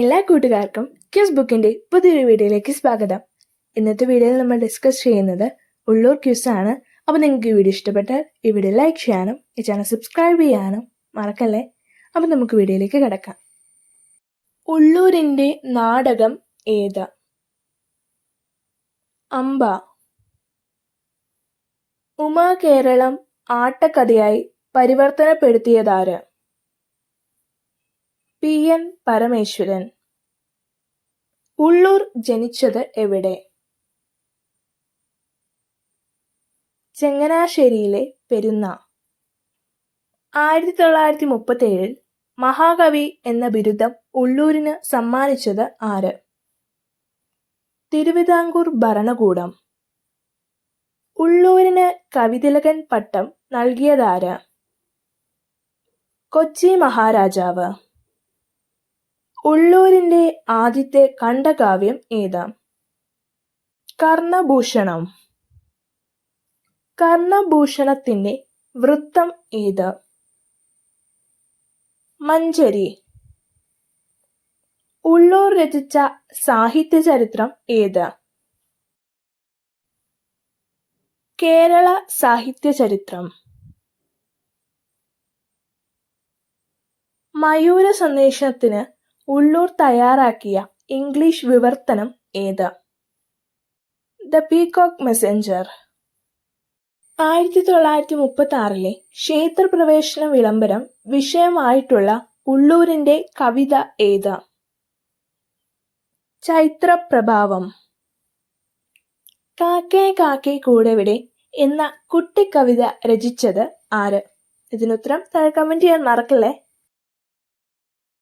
എല്ലാ കൂട്ടുകാർക്കും ക്യൂസ് ബുക്കിന്റെ പുതിയൊരു വീഡിയോയിലേക്ക് സ്വാഗതം. ഇന്നത്തെ വീഡിയോയിൽ നമ്മൾ ഡിസ്കസ് ചെയ്യുന്നത് ഉള്ളൂർ ക്യൂസ് ആണ്. അപ്പോൾ നിങ്ങൾക്ക് ഈ വീഡിയോ ഇഷ്ടപ്പെട്ടാൽ ഈ വീഡിയോ ലൈക്ക് ചെയ്യാനും ഈ ചാനൽ സബ്സ്ക്രൈബ് ചെയ്യാനും മറക്കല്ലേ? അപ്പോൾ നമുക്ക് വീഡിയോയിലേക്ക് കിടക്കാം. ഉള്ളൂരിന്റെ നാടകം ഏത്? അമ്പ. ഉമാ കേരളം ആട്ടക്കഥയായി പരിവർത്തനപ്പെടുത്തിയതാര് പി എൻ പരമേശ്വരൻ. ഉള്ളൂർ ജനിച്ചത് എവിടെ? ചെങ്ങനാശ്ശേരിയിലെ പെരുന്ന. ആയിരത്തി തൊള്ളായിരത്തി മുപ്പത്തി ഏഴിൽ മഹാകവി എന്ന ബിരുദം ഉള്ളൂരിന് സമ്മാനിച്ചത് ആര്? തിരുവിതാംകൂർ ഭരണകൂടം. ഉള്ളൂരിന് കവിതിലകൻ പട്ടം നൽകിയതാര്? കൊച്ചി മഹാരാജാവ്. ഉള്ളൂരിന്റെ ആദ്യത്തെ കണ്ടകാവ്യം ഏതാ? കർണഭൂഷണം. കർണഭൂഷണത്തിന്റെ വൃത്തം ഏത്? മഞ്ചരി. ഉള്ളൂർ രചിച്ച സാഹിത്യ ചരിത്രം ഏത്? കേരള സാഹിത്യ ചരിത്രം. മയൂര സന്ദേശത്തിന് ഉള്ളൂർ തയ്യാറാക്കിയ ഇംഗ്ലീഷ് വിവർത്തനം ഏത്? ദ പീകോക്ക് മെസ്സഞ്ചർ ആയിരത്തി തൊള്ളായിരത്തി മുപ്പത്തി ആറിലെ ക്ഷേത്രപ്രവേശന വിളംബരം വിഷയമായിട്ടുള്ള ഉള്ളൂരിന്റെ കവിത ഏത്? ചൈത്രപ്രഭാവം കാക്കേ കാക്കേ കൂടെവിടെ എന്ന കുട്ടിക്കവിത രചിച്ചത് ആര്? ഇതിനുത്തരം താഴെ കമന്റ് ചെയ്യാൻ മറക്കല്ലേ?